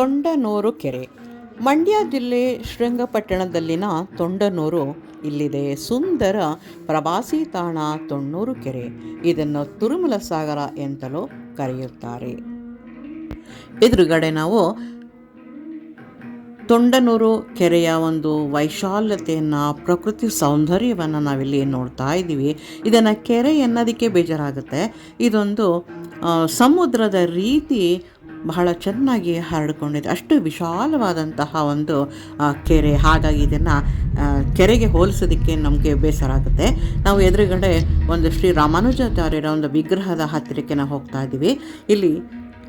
ತೊಂಡನೂರು ಕೆರೆ. ಮಂಡ್ಯ ಜಿಲ್ಲೆ ಶೃಂಗಪಟ್ಟಣದಲ್ಲಿನ ತೊಂಡನೂರು ಇಲ್ಲಿದೆ ಸುಂದರ ಪ್ರವಾಸಿ ತಾಣ ತೊಣ್ಣೂರು ಕೆರೆ. ಇದನ್ನು ತುರುಮಲ ಸಾಗರ ಎಂತಲೂ ಕರೆಯುತ್ತಾರೆ. ಎದುರುಗಡೆ ನಾವು ತೊಂಡನೂರು ಕೆರೆಯ ಒಂದು ವೈಶಾಲ್ಯತೆಯನ್ನು, ಪ್ರಕೃತಿ ಸೌಂದರ್ಯವನ್ನು ನಾವಿಲ್ಲಿ ನೋಡ್ತಾ ಇದ್ದೀವಿ. ಇದನ್ನು ಕೆರೆ ಎನ್ನೋದಕ್ಕೆ ಬೇಜಾರಾಗುತ್ತೆ. ಇದೊಂದು ಸಮುದ್ರದ ರೀತಿ ಬಹಳ ಚೆನ್ನಾಗಿ ಹರಡಿಕೊಂಡಿದೆ. ಅಷ್ಟು ವಿಶಾಲವಾದಂತಹ ಒಂದು ಕೆರೆ. ಹಾಗಾಗಿ ಇದನ್ನು ಕೆರೆಗೆ ಹೋಲಿಸೋದಕ್ಕೆ ನಮಗೆ ಬೇಸರ ಆಗುತ್ತೆ ನಾವು ಎದುರುಗಡೆ ಒಂದು ಶ್ರೀ ರಾಮಾನುಜಾಚಾರ್ಯರ ಒಂದು ವಿಗ್ರಹದ ಹತ್ತಿರಕ್ಕೆ ನಾವು ಹೋಗ್ತಾ ಇದ್ದೀವಿ. ಇಲ್ಲಿ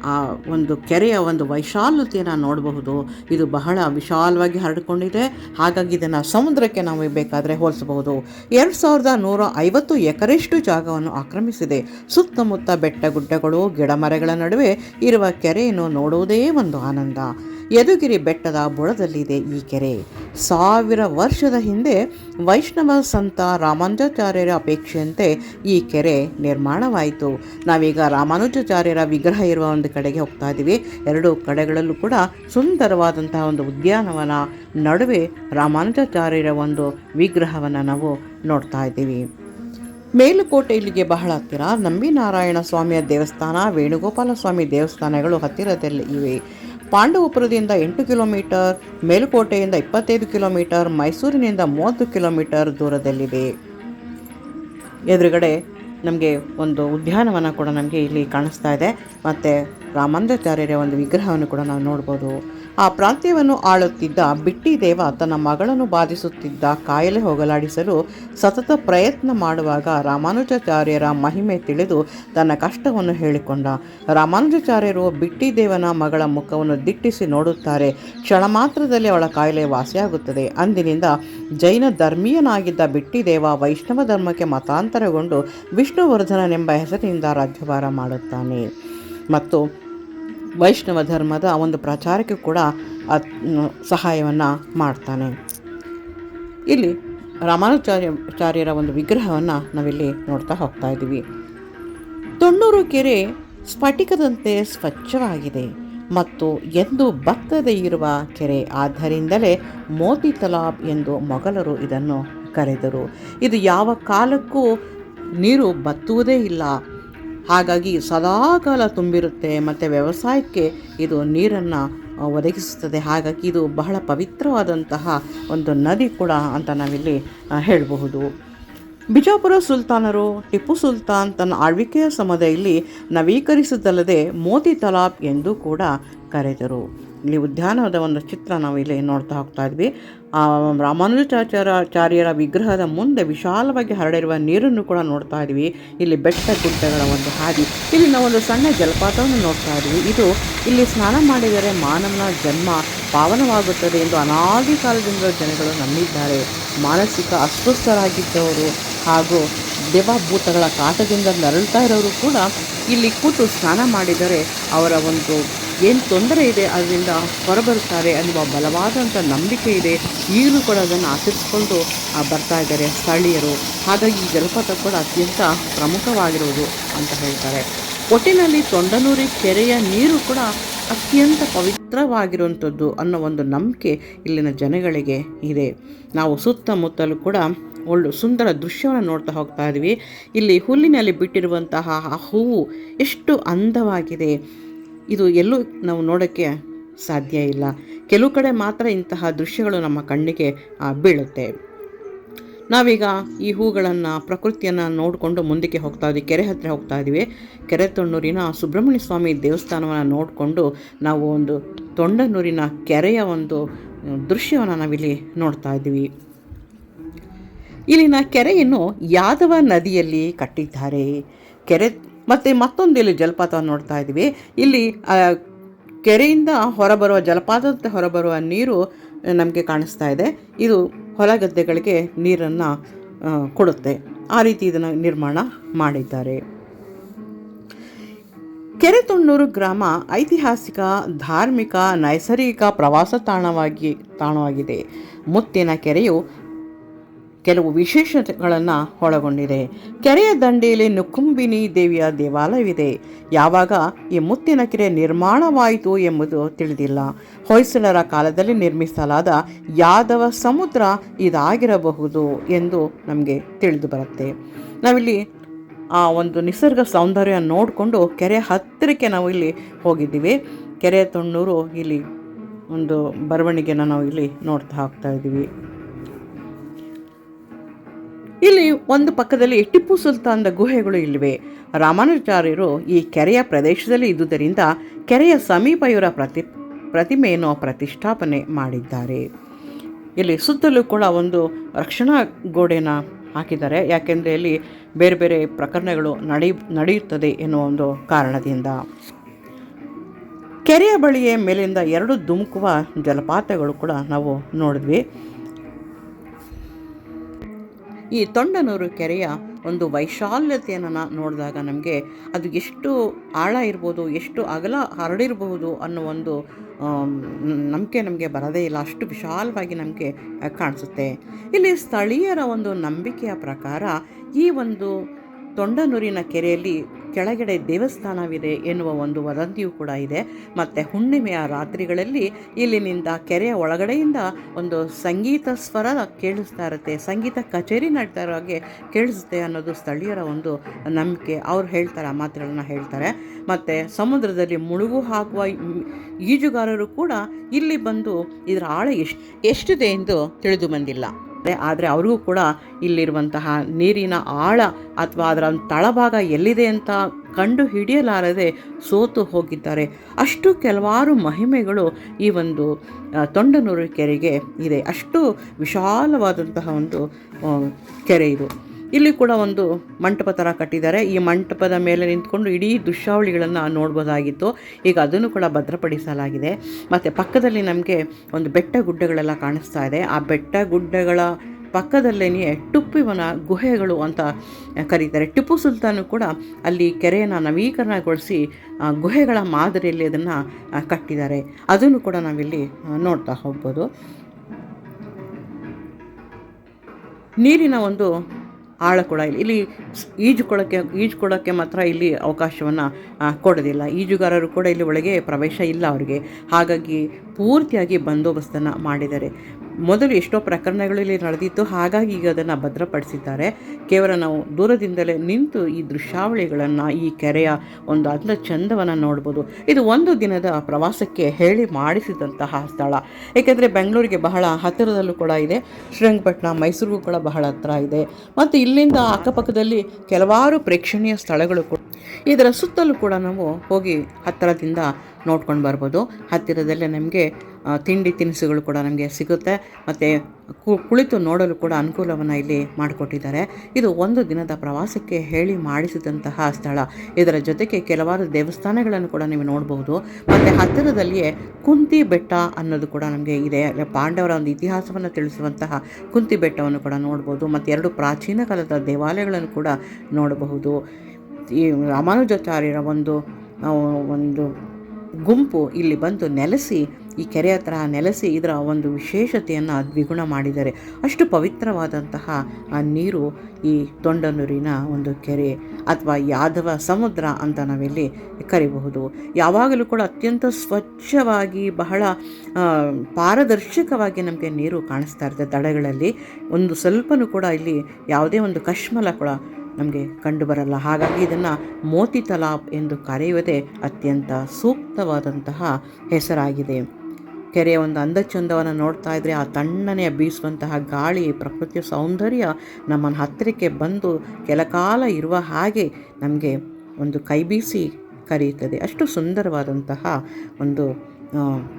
ಆ ಒಂದು ಕೆರೆಯ ಒಂದು ವೈಶಾಲತೆಯನ್ನು ನೋಡಬಹುದು. ಇದು ಬಹಳ ವಿಶಾಲವಾಗಿ ಹರಡಿಕೊಂಡಿದೆ. ಹಾಗಾಗಿ ಇದನ್ನು ಸಮುದ್ರಕ್ಕೆ ನಾವು ಬೇಕಾದರೆ ಹೋಲಿಸಬಹುದು. ಎರಡು ಸಾವಿರದ ನೂರ ಐವತ್ತು ಎಕರೆಷ್ಟು ಜಾಗವನ್ನು ಆಕ್ರಮಿಸಿದೆ. ಸುತ್ತಮುತ್ತ ಬೆಟ್ಟ ಗುಡ್ಡಗಳು ಗಿಡ ಮರಗಳ ನಡುವೆ ಇರುವ ಕೆರೆಯನ್ನು ನೋಡುವುದೇ ಒಂದು ಆನಂದ. ಯದುಗಿರಿ ಬೆಟ್ಟದ ಬುಡದಲ್ಲಿದೆ ಈ ಕೆರೆ. ಸಾವಿರ ವರ್ಷದ ಹಿಂದೆ ವೈಷ್ಣವ ಸಂತ ರಾಮಾನುಜಾಚಾರ್ಯರ ಅಪೇಕ್ಷೆಯಂತೆ ಈ ಕೆರೆ ನಿರ್ಮಾಣವಾಯಿತು. ನಾವೀಗ ರಾಮಾನುಜಾಚಾರ್ಯರ ವಿಗ್ರಹ ಇರುವ ಒಂದು ಕಡೆಗೆ ಹೋಗ್ತಾ ಇದ್ದೀವಿ. ಎರಡೂ ಕಡೆಗಳಲ್ಲೂ ಕೂಡ ಸುಂದರವಾದಂತಹ ಒಂದು ಉದ್ಯಾನವನ ನಡುವೆ ರಾಮಾನುಜಾಚಾರ್ಯರ ಒಂದು ವಿಗ್ರಹವನ್ನು ನಾವು ನೋಡ್ತಾ ಇದ್ದೀವಿ. ಮೇಲುಕೋಟೆ ಇಲ್ಲಿಗೆ ಬಹಳ ಹತ್ತಿರ. ನಂಬಿನಾರಾಯಣ ಸ್ವಾಮಿಯ ದೇವಸ್ಥಾನ, ವೇಣುಗೋಪಾಲ ಸ್ವಾಮಿ ದೇವಸ್ಥಾನಗಳು ಹತ್ತಿರದಲ್ಲಿ ಇವೆ. ಪಾಂಡವಪುರದಿಂದ ಎಂಟು ಕಿಲೋಮೀಟರ್, ಮೇಲುಕೋಟೆಯಿಂದ ಇಪ್ಪತ್ತೈದು ಕಿಲೋಮೀಟರ್, ಮೈಸೂರಿನಿಂದ ಮೂವತ್ತು ಕಿಲೋಮೀಟರ್ ದೂರದಲ್ಲಿದೆ ಎದುರುಗಡೆ ನಮಗೆ ಒಂದು ಉದ್ಯಾನವನ ಕೂಡ ನಮಗೆ ಇಲ್ಲಿ ಕಾಣಿಸ್ತಾ ಇದೆ. ಮತ್ತು ರಾಮಾಂಧಾಚಾರ್ಯರ ಒಂದು ವಿಗ್ರಹವನ್ನು ಕೂಡ ನಾವು ನೋಡ್ಬೋದು. ಆ ಪ್ರಾಂತ್ಯವನ್ನು ಆಳುತ್ತಿದ್ದ ಬಿಟ್ಟಿ ದೇವ ತನ್ನ ಮಗಳನ್ನು ಬಾಧಿಸುತ್ತಿದ್ದ ಕಾಯಿಲೆ ಹೋಗಲಾಡಿಸಲು ಸತತ ಪ್ರಯತ್ನ ಮಾಡುವಾಗ ರಾಮಾನುಜಾಚಾರ್ಯರ ಮಹಿಮೆ ತಿಳಿದು ತನ್ನ ಕಷ್ಟವನ್ನು ಹೇಳಿಕೊಂಡ. ರಾಮಾನುಜಾಚಾರ್ಯರು ಬಿಟ್ಟಿ ದೇವನ ಮಗಳ ಮುಖವನ್ನು ದಿಟ್ಟಿಸಿ ನೋಡುತ್ತಾರೆ. ಕ್ಷಣ ಮಾತ್ರದಲ್ಲಿ ಅವಳ ಕಾಯಿಲೆ ವಾಸಿಯಾಗುತ್ತದೆ. ಅಂದಿನಿಂದ ಜೈನ ಧರ್ಮೀಯನಾಗಿದ್ದ ಬಿಟ್ಟಿದೇವ ವೈಷ್ಣವ ಧರ್ಮಕ್ಕೆ ಮತಾಂತರಗೊಂಡು ವಿಷ್ಣುವರ್ಧನನೆಂಬ ಹೆಸರಿನಿಂದ ರಾಜ್ಯಭಾರ ಮಾಡುತ್ತಾನೆ. ಮತ್ತು ವೈಷ್ಣವ ಧರ್ಮದ ಒಂದು ಪ್ರಚಾರಕ್ಕೆ ಕೂಡ ಸಹಾಯವನ್ನು ಮಾಡ್ತಾನೆ. ಇಲ್ಲಿ ರಾಮಾನುಚಾರ್ಯಾಚಾರ್ಯರ ಒಂದು ವಿಗ್ರಹವನ್ನು ನಾವಿಲ್ಲಿ ನೋಡ್ತಾ ಹೋಗ್ತಾ ಇದ್ದೀವಿ. ತೊಣ್ಣೂರು ಕೆರೆ ಸ್ಫಟಿಕದಂತೆ ಸ್ವಚ್ಛವಾಗಿದೆ ಮತ್ತು ಎಂದು ಬತ್ತದೇ ಇರುವ ಕೆರೆ ಆದ್ದರಿಂದಲೇ ಮೋತಿ ತಲಾಬ್ ಎಂದು ಮೊಘಲರು ಇದನ್ನು ಕರೆದರು. ಇದು ಯಾವ ಕಾಲಕ್ಕೂ ನೀರು ಬತ್ತುವುದೇ ಇಲ್ಲ. ಹಾಗಾಗಿ ಸದಾಕಾಲ ತುಂಬಿರುತ್ತೆ, ಮತ್ತು ವ್ಯವಸಾಯಕ್ಕೆ ಇದು ನೀರನ್ನು ಒದಗಿಸುತ್ತದೆ. ಹಾಗಾಗಿ ಇದು ಬಹಳ ಪವಿತ್ರವಾದಂತಹ ಒಂದು ನದಿ ಕೂಡ ಅಂತ ನಾವಿಲ್ಲಿ ಹೇಳಬಹುದು. ಬಿಜಾಪುರ ಸುಲ್ತಾನರು, ಟಿಪ್ಪು ಸುಲ್ತಾನ್ ತನ್ನ ಆಳ್ವಿಕೆಯ ಸಮಯದಲ್ಲಿ ನವೀಕರಿಸಿದ್ದಲ್ಲದೆ ಮೋತಿ ತಲಾಬ್ ಎಂದು ಕೂಡ ಕರೆದರು. ಇಲ್ಲಿ ಉದ್ಯಾನದ ಒಂದು ಚಿತ್ರ ನಾವು ಇಲ್ಲಿ ನೋಡ್ತಾ ಹೋಗ್ತಾ ಇದ್ವಿ. ರಾಮಾನುಜಾಚಾರ್ಯರ ವಿಗ್ರಹದ ಮುಂದೆ ವಿಶಾಲವಾಗಿ ಹರಡಿರುವ ನೀರನ್ನು ಕೂಡ ನೋಡ್ತಾ ಇದ್ವಿ. ಇಲ್ಲಿ ಬೆಟ್ಟ ಗುಡ್ಡಗಳ ಒಂದು ಹಾದಿ ಇಲ್ಲಿ ನಾವು ಒಂದು ಸಣ್ಣ ಜಲಪಾತವನ್ನು ನೋಡ್ತಾ ಇದ್ವಿ. ಇದು ಇಲ್ಲಿ ಸ್ನಾನ ಮಾಡಿದರೆ ಮಾನವನ ಜನ್ಮ ಪಾವನವಾಗುತ್ತದೆ ಎಂದು ಅನಾದಿ ಕಾಲದಿಂದ ಜನಗಳು ನಂಬಿದ್ದಾರೆ. ಮಾನಸಿಕ ಅಸ್ವಸ್ಥರಾಗಿದ್ದವರು ಹಾಗೂ ದೇವಭೂತಗಳ ಕಾಟದಿಂದ ನರಳ್ತಾ ಇರೋರು ಕೂಡ ಇಲ್ಲಿ ಕೂತು ಸ್ನಾನ ಮಾಡಿದರೆ ಅವರ ಒಂದು ಏನು ತೊಂದರೆ ಇದೆ, ಅದರಿಂದ ಹೊರಬರುತ್ತಾರೆ ಅನ್ನುವ ಬಲವಾದಂಥ ನಂಬಿಕೆ ಇದೆ. ಈಗಲೂ ಕೂಡ ಅದನ್ನು ಆಚರಿಸಿಕೊಂಡು ಬರ್ತಾ ಇದ್ದಾರೆ ಸ್ಥಳೀಯರು. ಹಾಗಾಗಿ ಈ ಜಲಪಾತ ಕೂಡ ಅತ್ಯಂತ ಪ್ರಮುಖವಾಗಿರುವುದು ಅಂತ ಹೇಳ್ತಾರೆ. ಒಟ್ಟಿನಲ್ಲಿ ತೊಂಡನೂರಿ ಕೆರೆಯ ನೀರು ಕೂಡ ಅತ್ಯಂತ ಪವಿತ್ರವಾಗಿರುವಂಥದ್ದು ಅನ್ನೋ ಒಂದು ನಂಬಿಕೆ ಇಲ್ಲಿನ ಜನಗಳಿಗೆ ಇದೆ. ನಾವು ಸುತ್ತಮುತ್ತಲೂ ಕೂಡ ಒಳ್ಳೆ ಸುಂದರ ದೃಶ್ಯವನ್ನು ನೋಡ್ತಾ ಹೋಗ್ತಾ ಇದ್ವಿ. ಇಲ್ಲಿ ಹುಲ್ಲಿನಲ್ಲಿ ಬಿಟ್ಟಿರುವಂತಹ ಆ ಹೂವು ಎಷ್ಟು ಅಂದವಾಗಿದೆ. ಇದು ಎಲ್ಲೂ ನಾವು ನೋಡೋಕ್ಕೆ ಸಾಧ್ಯ ಇಲ್ಲ. ಕೆಲವು ಕಡೆ ಮಾತ್ರ ಇಂತಹ ದೃಶ್ಯಗಳು ನಮ್ಮ ಕಣ್ಣಿಗೆ ಬೀಳುತ್ತೆ. ನಾವೀಗ ಈ ಹೂಗಳನ್ನು, ಪ್ರಕೃತಿಯನ್ನು ನೋಡಿಕೊಂಡು ಮುಂದಕ್ಕೆ ಹೋಗ್ತಾ ಇದ್ದೀವಿ ಕೆರೆ ಹತ್ತಿರ ಹೋಗ್ತಾ ಇದ್ದೀವಿ ಕೆರೆ ತೊಣ್ಣೂರಿನ ಸುಬ್ರಹ್ಮಣ್ಯ ಸ್ವಾಮಿ ದೇವಸ್ಥಾನವನ್ನು ನೋಡಿಕೊಂಡು ನಾವು ಒಂದು ತೊಂಡನೂರಿನ ಕೆರೆಯ ಒಂದು ದೃಶ್ಯವನ್ನು ನಾವಿಲ್ಲಿ ನೋಡ್ತಾ ಇದ್ದೀವಿ ಇಲ್ಲಿನ ಕೆರೆಯನ್ನು ಯಾದವ ನದಿಯಲ್ಲಿ ಕಟ್ಟಿದ್ದಾರೆ. ಕೆರೆ ಮತ್ತು ಮತ್ತೊಂದು ಇಲ್ಲಿ ಜಲಪಾತವನ್ನು ನೋಡ್ತಾ ಇದ್ದೀವಿ. ಇಲ್ಲಿ ಕೆರೆಯಿಂದ ಹೊರಬರುವ ಜಲಪಾತದ ಹೊರಬರುವ ನೀರು ನಮಗೆ ಕಾಣಿಸ್ತಾ ಇದೆ. ಇದು ಹೊಲ ಗದ್ದೆಗಳಿಗೆ ನೀರನ್ನು ಕೊಡುತ್ತೆ. ಆ ರೀತಿ ಇದನ್ನು ನಿರ್ಮಾಣ ಮಾಡಿದ್ದಾರೆ. ಕೆರೆತೊಣ್ಣೂರು ಗ್ರಾಮ ಐತಿಹಾಸಿಕ, ಧಾರ್ಮಿಕ, ನೈಸರ್ಗಿಕ ಪ್ರವಾಸ ತಾಣವಾಗಿ, ತಾಣವಾಗಿದೆ. ಮುತ್ತಿನ ಕೆರೆಯು ಕೆಲವು ವಿಶೇಷತೆಗಳನ್ನು ಒಳಗೊಂಡಿದೆ. ಕೆರೆಯ ದಂಡೆಯಲ್ಲಿ ನುಕುಂಬಿನಿ ದೇವಿಯ ದೇವಾಲಯವಿದೆ. ಯಾವಾಗ ಈ ಮುತ್ತಿನ ಕೆರೆ ನಿರ್ಮಾಣವಾಯಿತು ಎಂಬುದು ತಿಳಿದಿಲ್ಲ. ಹೊಯ್ಸಳರ ಕಾಲದಲ್ಲಿ ನಿರ್ಮಿಸಲಾದ ಯಾದವ ಸಮುದ್ರ ಇದಾಗಿರಬಹುದು ಎಂದು ನಮಗೆ ತಿಳಿದು ಬರುತ್ತೆ. ನಾವಿಲ್ಲಿ ಆ ಒಂದು ನಿಸರ್ಗ ಸೌಂದರ್ಯ ನೋಡಿಕೊಂಡು ಕೆರೆ ಹತ್ತಿರಕ್ಕೆ ನಾವು ಇಲ್ಲಿ ಹೋಗಿದ್ದೀವಿ. ಕೆರೆ ತೊಣ್ಣೂರು ಇಲ್ಲಿ ಒಂದು ಬರವಣಿಗೆನ ನಾವು ಇಲ್ಲಿ ನೋಡ್ತಾ ಹೋಗ್ತಾ ಇದ್ದೀವಿ. ಇಲ್ಲಿ ಒಂದು ಪಕ್ಕದಲ್ಲಿ ಟಿಪ್ಪು ಸುಲ್ತಾನ್ದ ಗುಹೆಗಳು ಇಲ್ಲಿವೆ. ರಾಮಾನುಚಾರ್ಯರು ಈ ಕೆರೆಯ ಪ್ರದೇಶದಲ್ಲಿ ಇದ್ದುದರಿಂದ ಕೆರೆಯ ಸಮೀಪ ಇವರ ಪ್ರತಿ, ಪ್ರತಿಮೆಯನ್ನು ಪ್ರತಿಷ್ಠಾಪನೆ ಮಾಡಿದ್ದಾರೆ. ಇಲ್ಲಿ ಸುತ್ತಲೂ ಕೂಡ ಒಂದು ರಕ್ಷಣಾ ಗೋಡೆನ ಹಾಕಿದ್ದಾರೆ. ಯಾಕೆಂದರೆ ಇಲ್ಲಿ ಬೇರೆ ಬೇರೆ ಪ್ರಕರಣಗಳು ನಡೆ, ನಡೆಯುತ್ತದೆ ಎನ್ನುವ ಒಂದು ಕಾರಣದಿಂದ. ಕೆರೆಯ ಬಳಿಯೇ ಮೇಲಿಂದ ಎರಡು ಧುಮುಕುವ ಜಲಪಾತಗಳು ಕೂಡ ನಾವು ನೋಡಿದ್ವಿ. ಈ ತೊಂಡನೂರು ಕೆರೆಯ ಒಂದು ವೈಶಾಲ್ಯತೆಯನ್ನು ನೋಡಿದಾಗ ನಮಗೆ ಅದು ಎಷ್ಟು ಆಳ ಇರ್ಬೋದು, ಎಷ್ಟು ಅಗಲ ಹರಡಿರಬಹುದು ಅನ್ನೋ ಒಂದು ನಂಬಿಕೆ ನಮಗೆ ಬರೋದೇ ಇಲ್ಲ. ಅಷ್ಟು ವಿಶಾಲವಾಗಿ ನಮಗೆ ಕಾಣಿಸುತ್ತೆ. ಇಲ್ಲಿ ಸ್ಥಳೀಯರ ಒಂದು ನಂಬಿಕೆಯ ಪ್ರಕಾರ ಈ ಒಂದು ತೊಂಡನೂರಿನ ಕೆರೆಯಲ್ಲಿ ಕೆಳಗಡೆ ದೇವಸ್ಥಾನವಿದೆ ಎನ್ನುವ ಒಂದು ವದಂತಿಯೂ ಕೂಡ ಇದೆ. ಮತ್ತು ಹುಣ್ಣಿಮೆಯ ರಾತ್ರಿಗಳಲ್ಲಿ ಇಲ್ಲಿನಿಂದ ಕೆರೆಯ ಒಳಗಡೆಯಿಂದ ಒಂದು ಸಂಗೀತ ಸ್ವರ ಕೇಳಿಸ್ತಾ ಇರುತ್ತೆ. ಸಂಗೀತ ಕಚೇರಿ ನಡೀತಾ ಇರೋ ಹಾಗೆ ಕೇಳಿಸುತ್ತೆ ಅನ್ನೋದು ಸ್ಥಳೀಯರ ಒಂದು ನಂಬಿಕೆ. ಅವ್ರು ಹೇಳ್ತಾರೆ, ಆ ಮಾತುಗಳನ್ನ ಹೇಳ್ತಾರೆ. ಮತ್ತು ಸಮುದ್ರದಲ್ಲಿ ಮುಳುಗು ಹಾಕುವ ಈಜುಗಾರರು ಕೂಡ ಇಲ್ಲಿ ಬಂದು ಇದರ ಆಳ ಎಷ್ಟು ಎಷ್ಟಿದೆ ಎಂದು ತಿಳಿದು ಬಂದಿಲ್ಲ. ಆದರೆ ಅವ್ರಿಗೂ ಕೂಡ ಇಲ್ಲಿರುವಂತಹ ನೀರಿನ ಆಳ ಅಥವಾ ಅದರ ತಳಭಾಗ ಎಲ್ಲಿದೆ ಅಂತ ಕಂಡು ಹಿಡಿಯಲಾರದೆ ಸೋತು ಹೋಗಿದ್ದಾರೆ. ಅಷ್ಟು ಕೆಲವಾರು ಮಹಿಮೆಗಳು ಈ ಒಂದು ತೊಂಡನೂರು ಕೆರೆಗೆ ಇದೆ. ಅಷ್ಟು ವಿಶಾಲವಾದಂತಹ ಒಂದು ಕೆರೆ ಇದು. ಇಲ್ಲಿ ಕೂಡ ಒಂದು ಮಂಟಪ ಥರ ಕಟ್ಟಿದ್ದಾರೆ. ಈ ಮಂಟಪದ ಮೇಲೆ ನಿಂತ್ಕೊಂಡು ಇಡೀ ದುಶ್ಯಾವಳಿಗಳನ್ನು ನೋಡ್ಬೋದಾಗಿತ್ತು. ಈಗ ಅದನ್ನು ಕೂಡ ಭದ್ರಪಡಿಸಲಾಗಿದೆ. ಮತ್ತು ಪಕ್ಕದಲ್ಲಿ ನಮಗೆ ಒಂದು ಬೆಟ್ಟ ಗುಡ್ಡಗಳೆಲ್ಲ ಕಾಣಿಸ್ತಾ ಇದೆ. ಆ ಬೆಟ್ಟ ಗುಡ್ಡಗಳ ಪಕ್ಕದಲ್ಲೇ ಟುಪ್ಪಿವನ ಗುಹೆಗಳು ಅಂತ ಕರೀತಾರೆ. ಟಿಪ್ಪು ಸುಲ್ತಾನು ಕೂಡ ಅಲ್ಲಿ ಕೆರೆಯನ್ನು ನವೀಕರಣಗೊಳಿಸಿ ಗುಹೆಗಳ ಮಾದರಿಯಲ್ಲಿ ಅದನ್ನು ಕಟ್ಟಿದ್ದಾರೆ. ಅದನ್ನು ಕೂಡ ನಾವಿಲ್ಲಿ ನೋಡ್ತಾ ಹೋಗ್ಬೋದು. ನೀರಿನ ಒಂದು ಆಳ ಕೂಡ ಇಲ್ಲಿ ಈಜುಕೊಳಕ್ಕೆ ಈಜುಕೊಳಕ್ಕೆ ಮಾತ್ರ ಇಲ್ಲಿ ಅವಕಾಶವನ್ನು ಕೊಡೋದಿಲ್ಲ. ಈಜುಗಾರರು ಕೂಡ ಇಲ್ಲಿ ಒಳಗೆ ಪ್ರವೇಶ ಇಲ್ಲ ಅವರಿಗೆ. ಹಾಗಾಗಿ ಪೂರ್ತಿಯಾಗಿ ಬಂದೋಬಸ್ತನ್ನು ಮಾಡಿದ್ದಾರೆ. ಮೊದಲು ಎಷ್ಟೋ ಪ್ರಕರಣಗಳಲ್ಲಿ ನಡೆದಿತ್ತು, ಹಾಗಾಗಿ ಈಗ ಅದನ್ನು ಭದ್ರಪಡಿಸಿದ್ದಾರೆ. ಕೇವಲ ನಾವು ದೂರದಿಂದಲೇ ನಿಂತು ಈ ದೃಶ್ಯಾವಳಿಗಳನ್ನು, ಈ ಕೆರೆಯ ಒಂದು ಅಂದ ಚಂದವನ್ನು ನೋಡ್ಬೋದು. ಇದು ಒಂದು ದಿನದ ಪ್ರವಾಸಕ್ಕೆ ಹೇಳಿ ಮಾಡಿಸಿದಂತಹ ಸ್ಥಳ. ಏಕೆಂದರೆ ಬೆಂಗಳೂರಿಗೆ ಬಹಳ ಹತ್ತಿರದಲ್ಲೂ ಕೂಡ ಇದೆ. ಶ್ರೀರಂಗಪಟ್ಟಣ ಮೈಸೂರಿಗೂ ಕೂಡ ಬಹಳ ಹತ್ತಿರ ಇದೆ. ಮತ್ತು ಇಲ್ಲಿಂದ ಅಕ್ಕಪಕ್ಕದಲ್ಲಿ ಕೆಲವಾರು ಪ್ರೇಕ್ಷಣೀಯ ಸ್ಥಳಗಳು ಕೂಡ. ಇದರ ಸುತ್ತಲೂ ಕೂಡ ನಾವು ಹೋಗಿ ಹತ್ತಿರದಿಂದ ನೋಡ್ಕೊಂಡು ಬರ್ಬೋದು. ಹತ್ತಿರದಲ್ಲೇ ನಮಗೆ ತಿಂಡಿ ತಿನಿಸುಗಳು ಕೂಡ ನಮಗೆ ಸಿಗುತ್ತೆ. ಮತ್ತು ಕುಳಿತು ನೋಡಲು ಕೂಡ ಅನುಕೂಲವನ್ನು ಇಲ್ಲಿ ಮಾಡಿಕೊಟ್ಟಿದ್ದಾರೆ. ಇದು ಒಂದು ದಿನದ ಪ್ರವಾಸಕ್ಕೆ ಹೇಳಿ ಮಾಡಿಸಿದಂತಹ ಸ್ಥಳ. ಇದರ ಜೊತೆಗೆ ಕೆಲವಾರು ದೇವಸ್ಥಾನಗಳನ್ನು ಕೂಡ ನೀವು ನೋಡಬಹುದು ಮತ್ತು ಹತ್ತಿರದಲ್ಲಿಯೇ ಕುಂತಿ ಬೆಟ್ಟ ಅನ್ನೋದು ಕೂಡ ನಮಗೆ ಇದೆ. ಪಾಂಡವರ ಒಂದು ಇತಿಹಾಸವನ್ನು ತಿಳಿಸುವಂತಹ ಕುಂತಿ ಬೆಟ್ಟವನ್ನು ಕೂಡ ನೋಡ್ಬೋದು. ಮತ್ತು ಎರಡು ಪ್ರಾಚೀನ ಕಾಲದ ದೇವಾಲಯಗಳನ್ನು ಕೂಡ ನೋಡಬಹುದು. ಈ ರಾಮಾನುಜಾಚಾರ್ಯರ ಒಂದು ಒಂದು ಗುಂಪು ಇಲ್ಲಿ ಬಂದು ನೆಲೆಸಿ ಈ ಕೆರೆ ಹತ್ರ ನೆಲೆಸಿ ಇದರ ಒಂದು ವಿಶೇಷತೆಯನ್ನು ದ್ವಿಗುಣ ಮಾಡಿದ್ದಾರೆ. ಅಷ್ಟು ಪವಿತ್ರವಾದಂತಹ ಆ ನೀರು ಈ ತೊಂಡನೂರಿನ ಒಂದು ಕೆರೆ ಅಥವಾ ಯಾದವ ಸಮುದ್ರ ಅಂತ ನಾವಿಲ್ಲಿ ಕರಿಬಹುದು. ಯಾವಾಗಲೂ ಕೂಡ ಅತ್ಯಂತ ಸ್ವಚ್ಛವಾಗಿ, ಬಹಳ ಪಾರದರ್ಶಕವಾಗಿ ನಮಗೆ ನೀರು ಕಾಣಿಸ್ತಾ ಇರುತ್ತೆ ದಡಗಳಲ್ಲಿ. ಒಂದು ಸ್ವಲ್ಪನೂ ಕೂಡ ಇಲ್ಲಿ ಯಾವುದೇ ಒಂದು ಕಶ್ಮಲ ಕೂಡ ನಮಗೆ ಕಂಡುಬರಲ್ಲ ಹಾಗಾಗಿ ಇದನ್ನು ಮೋತಿ ತಲಾಬ್ ಎಂದು ಕರೆಯುವುದೇ ಅತ್ಯಂತ ಸೂಕ್ತವಾದಂತಹ ಹೆಸರಾಗಿದೆ. ಕೆರೆಯ ಒಂದು ಅಂದಚಂದವನ್ನು ನೋಡ್ತಾ ಇದ್ದರೆ ಆ ತಣ್ಣನೆಯ ಬೀಸುವಂತಹ ಗಾಳಿ, ಪ್ರಕೃತಿಯ ಸೌಂದರ್ಯ ನಮ್ಮನ್ನು ಹತ್ತಿರಕ್ಕೆ ಬಂದು ಕೆಲಕಾಲ ಇರುವ ಹಾಗೆ ನಮಗೆ ಒಂದು ಕೈ ಬೀಸಿ ಕರೆಯುತ್ತದೆ. ಅಷ್ಟು ಸುಂದರವಾದಂತಹ ಒಂದು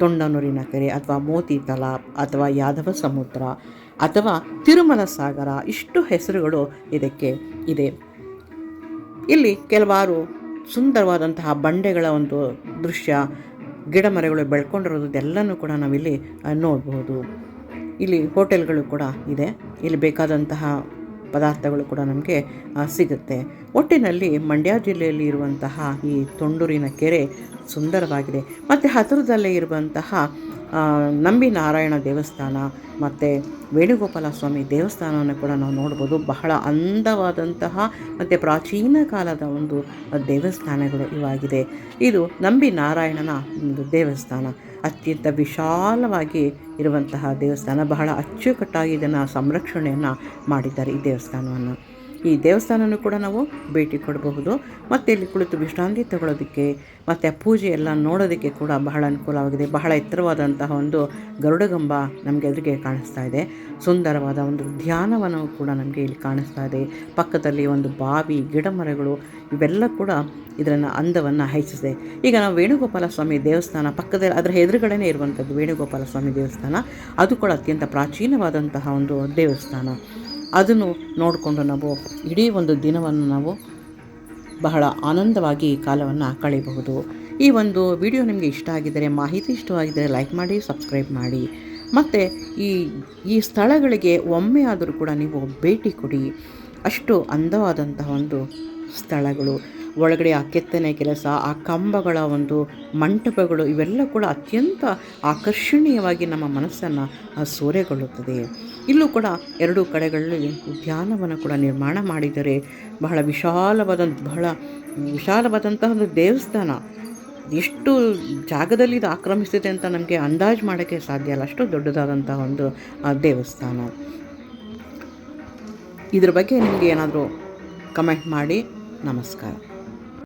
ತೊಂಡನೂರಿನ ಕೆರೆ ಅಥವಾ ಮೋತಿ ತಲಾಬ್ ಅಥವಾ ಯಾದವ ಸಮುದ್ರ ಅಥವಾ ತಿರುಮಲ ಸಾಗರ, ಇಷ್ಟು ಹೆಸರುಗಳು ಇದಕ್ಕೆ ಇದೆ. ಇಲ್ಲಿ ಕೆಲವಾರು ಸುಂದರವಾದಂತಹ ಬಂಡೆಗಳ ಒಂದು ದೃಶ್ಯ ಗಿಡ ಮರಗಳು ಬೆಳ್ಕೊಂಡಿರೋದು ಎಲ್ಲನೂ ಕೂಡ ನಾವಿಲ್ಲಿ ನೋಡ್ಬೋದು. ಇಲ್ಲಿ ಹೋಟೆಲ್ಗಳು ಕೂಡ ಇದೆ. ಇಲ್ಲಿ ಬೇಕಾದಂತಹ ಪದಾರ್ಥಗಳು ಕೂಡ ನಮಗೆ ಸಿಗುತ್ತೆ. ಒಟ್ಟಿನಲ್ಲಿ ಮಂಡ್ಯ ಜಿಲ್ಲೆಯಲ್ಲಿ ಇರುವಂತಹ ಈ ತೊಂಡೂರಿನ ಕೆರೆ ಸುಂದರವಾಗಿದೆ. ಮತ್ತು ಹತ್ತಿರದಲ್ಲೇ ಇರುವಂತಹ ನಂಬಿ ನಾರಾಯಣ ದೇವಸ್ಥಾನ ಮತ್ತು ವೇಣುಗೋಪಾಲ ಸ್ವಾಮಿ ದೇವಸ್ಥಾನವನ್ನು ಕೂಡ ನಾವು ನೋಡ್ಬೋದು. ಬಹಳ ಅಂದವಾದಂತಹ ಮತ್ತು ಪ್ರಾಚೀನ ಕಾಲದ ಒಂದು ದೇವಸ್ಥಾನಗಳು ಇವಾಗಿದೆ. ಇದು ನಂಬಿ ನಾರಾಯಣನ ಒಂದು ದೇವಸ್ಥಾನ. ಅತ್ಯಂತ ವಿಶಾಲವಾಗಿ ಇರುವಂತಹ ದೇವಸ್ಥಾನ. ಬಹಳ ಅಚ್ಚುಕಟ್ಟಾಗಿ ಇದನ್ನು ಸಂರಕ್ಷಣೆಯನ್ನು ಮಾಡಿದ್ದಾರೆ ಈ ದೇವಸ್ಥಾನವನ್ನು. ಈ ದೇವಸ್ಥಾನನೂ ಕೂಡ ನಾವು ಭೇಟಿ ಕೊಡಬಹುದು. ಮತ್ತು ಇಲ್ಲಿ ಕುಳಿತು ವಿಶ್ರಾಂತಿ ತಗೊಳ್ಳೋದಕ್ಕೆ, ಮತ್ತು ಆ ಪೂಜೆ ಎಲ್ಲ ನೋಡೋದಕ್ಕೆ ಕೂಡ ಬಹಳ ಅನುಕೂಲವಾಗಿದೆ. ಬಹಳ ಎತ್ತರವಾದಂತಹ ಒಂದು ಗರುಡಗಂಬ ನಮಗೆ ಎದುರಿಗೆ ಕಾಣಿಸ್ತಾ ಇದೆ. ಸುಂದರವಾದ ಒಂದು ಉದ್ಯಾನವನವು ಕೂಡ ನಮಗೆ ಇಲ್ಲಿ ಕಾಣಿಸ್ತಾ ಇದೆ. ಪಕ್ಕದಲ್ಲಿ ಒಂದು ಬಾವಿ, ಗಿಡ ಮರಗಳು, ಇವೆಲ್ಲ ಕೂಡ ಇದರನ್ನು ಅಂದವನ್ನು ಹೆಚ್ಚಿಸಿದೆ ಈಗ ನಾವು ವೇಣುಗೋಪಾಲ ಸ್ವಾಮಿ ದೇವಸ್ಥಾನ ಪಕ್ಕದಲ್ಲಿ, ಅದರ ಎದುರುಗಡೆನೇ ಇರುವಂಥದ್ದು ವೇಣುಗೋಪಾಲ ಸ್ವಾಮಿ ದೇವಸ್ಥಾನ. ಅದು ಕೂಡ ಅತ್ಯಂತ ಪ್ರಾಚೀನವಾದಂತಹ ಒಂದು ದೇವಸ್ಥಾನ. ಅದನ್ನು ನೋಡಿಕೊಂಡು ನಾವು ಇಡೀ ಒಂದು ದಿನವನ್ನು ನಾವು ಬಹಳ ಆನಂದವಾಗಿ ಕಾಲವನ್ನು ಕಳೆಯಬಹುದು. ಈ ಒಂದು ವಿಡಿಯೋ ನಿಮಗೆ ಇಷ್ಟ ಆಗಿದ್ದರೆ, ಮಾಹಿತಿ ಇಷ್ಟವಾಗಿದ್ದರೆ ಲೈಕ್ ಮಾಡಿ, ಸಬ್ಸ್ಕ್ರೈಬ್ ಮಾಡಿ. ಮತ್ತು ಈ ಈ ಸ್ಥಳಗಳಿಗೆ ಒಮ್ಮೆ ಆದರೂ ಕೂಡ ನೀವು ಭೇಟಿ ಕೊಡಿ. ಅಷ್ಟು ಅಂದವಾದಂತಹ ಒಂದು ಸ್ಥಳಗಳು. ಒಳಗಡೆ ಆ ಕೆತ್ತನೆ ಕೆಲಸ, ಆ ಕಂಬಗಳ ಒಂದು ಮಂಟಪಗಳು ಇವೆಲ್ಲ ಕೂಡ ಅತ್ಯಂತ ಆಕರ್ಷಣೀಯವಾಗಿ ನಮ್ಮ ಮನಸ್ಸನ್ನು ಸೂರೆಗೊಳ್ಳುತ್ತದೆ. ಇಲ್ಲೂ ಕೂಡ ಎರಡೂ ಕಡೆಗಳಲ್ಲಿ ಉದ್ಯಾನವನ ಕೂಡ ನಿರ್ಮಾಣ ಮಾಡಿದರೆ ಬಹಳ ವಿಶಾಲವಾದ ಬಹಳ ವಿಶಾಲವಾದಂತಹ ಒಂದು ದೇವಸ್ಥಾನ. ಎಷ್ಟು ಜಾಗದಲ್ಲಿ ಇದು ಆಕ್ರಮಿಸ್ತಿದೆ ಅಂತ ನಮಗೆ ಅಂದಾಜು ಮಾಡೋಕ್ಕೆ ಸಾಧ್ಯ ಅಲ್ಲ. ಅಷ್ಟು ದೊಡ್ಡದಾದಂತಹ ಒಂದು ದೇವಸ್ಥಾನ. ಇದ್ರ ಬಗ್ಗೆ ನಿಮಗೆ ಏನಾದರೂ ಕಮೆಂಟ್ ಮಾಡಿ. ನಮಸ್ಕಾರ.